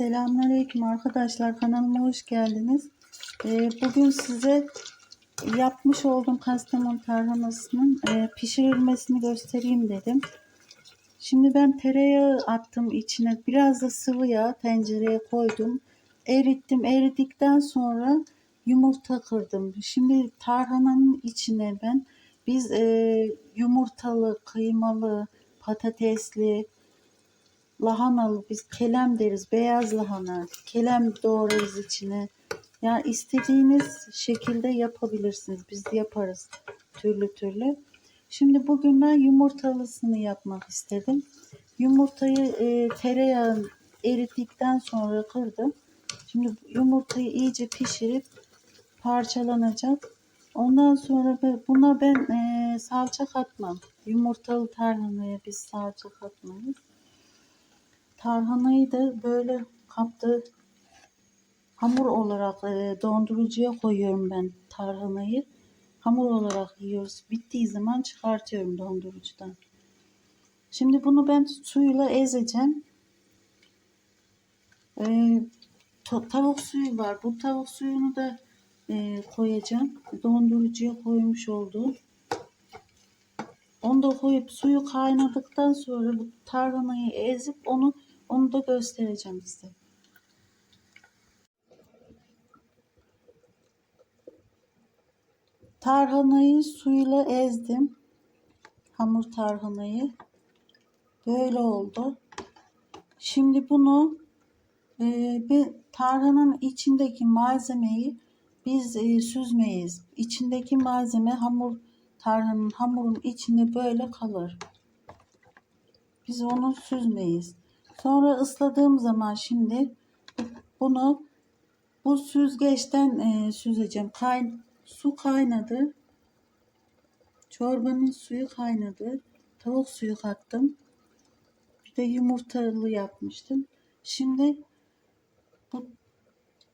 Selamünaleyküm arkadaşlar kanalıma hoş geldiniz. Ee, bugün size yapmış olduğum kastamonu tarhanasının e, pişirilmesini göstereyim dedim. Şimdi ben tereyağı attım içine biraz da sıvı yağ tencereye koydum. Erittim eridikten sonra yumurta kırdım. Şimdi tarhananın içine ben biz e, yumurtalı, kıymalı, patatesli, lahanalı biz kelem deriz beyaz lahana kelem doğrarız içine. Yani istediğiniz şekilde yapabilirsiniz. Biz yaparız türlü türlü. Şimdi bugün ben yumurtalısını yapmak istedim. Yumurtayı e, tereyağı erittikten sonra kırdım. Şimdi yumurtayı iyice pişirip parçalanacak. Ondan sonra buna ben e, salça katmam. Yumurtalı tarhanaya biz salça katmayız Tarhanayı da böyle kapta hamur olarak e, dondurucuya koyuyorum ben tarhanayı. Hamur olarak yiyoruz. Bittiği zaman çıkartıyorum dondurucudan. Şimdi bunu ben suyla ezeceğim. E, tavuk suyu var. Bu tavuk suyunu da e, koyacağım. Dondurucuya koymuş olduğum. Onu da koyup suyu kaynadıktan sonra bu tarhanayı ezip onu onu da göstereceğim size. Tarhanayı suyla ezdim. Hamur tarhanayı. Böyle oldu. Şimdi bunu e, bir tarhananın içindeki malzemeyi biz e, süzmeyiz. İçindeki malzeme hamur tarhanın hamurun içinde böyle kalır. Biz onu süzmeyiz. Sonra ısladığım zaman şimdi bunu bu süzgeçten e, süzeceğim. Kayn su kaynadı. Çorbanın suyu kaynadı. Tavuk suyu kattım. Bir de yumurtalı yapmıştım. Şimdi bu,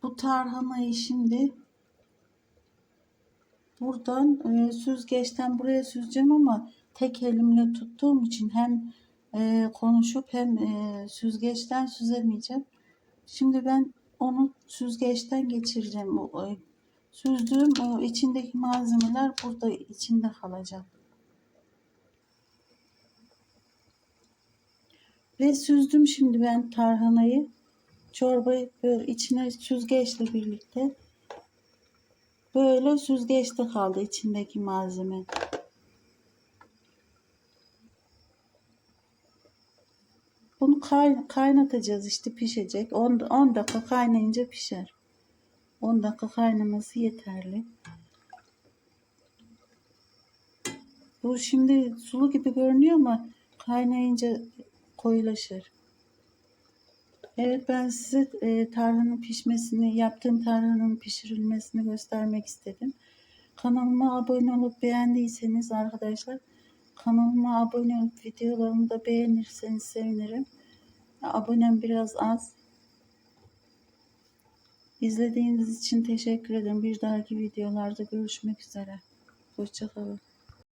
bu tarhanayı şimdi buradan e, süzgeçten buraya süzeceğim ama tek elimle tuttuğum için hem e, konuşup hem e, süzgeçten süzemeyeceğim. Şimdi ben onu süzgeçten geçireceğim. O, e, süzdüğüm o içindeki malzemeler burada içinde kalacak. Ve süzdüm şimdi ben tarhanayı. Çorbayı böyle içine süzgeçle birlikte böyle süzgeçte kaldı içindeki malzeme. Bunu kay- kaynatacağız işte pişecek. 10, 10 dakika kaynayınca pişer. 10 dakika kaynaması yeterli. Bu şimdi sulu gibi görünüyor ama kaynayınca koyulaşır. Evet ben size e, tarhanın pişmesini, yaptığım tarhanın pişirilmesini göstermek istedim. Kanalıma abone olup beğendiyseniz arkadaşlar kanalıma abone olup videolarımı da beğenirseniz sevinirim. Abonem biraz az. İzlediğiniz için teşekkür ederim. Bir dahaki videolarda görüşmek üzere. Hoşçakalın.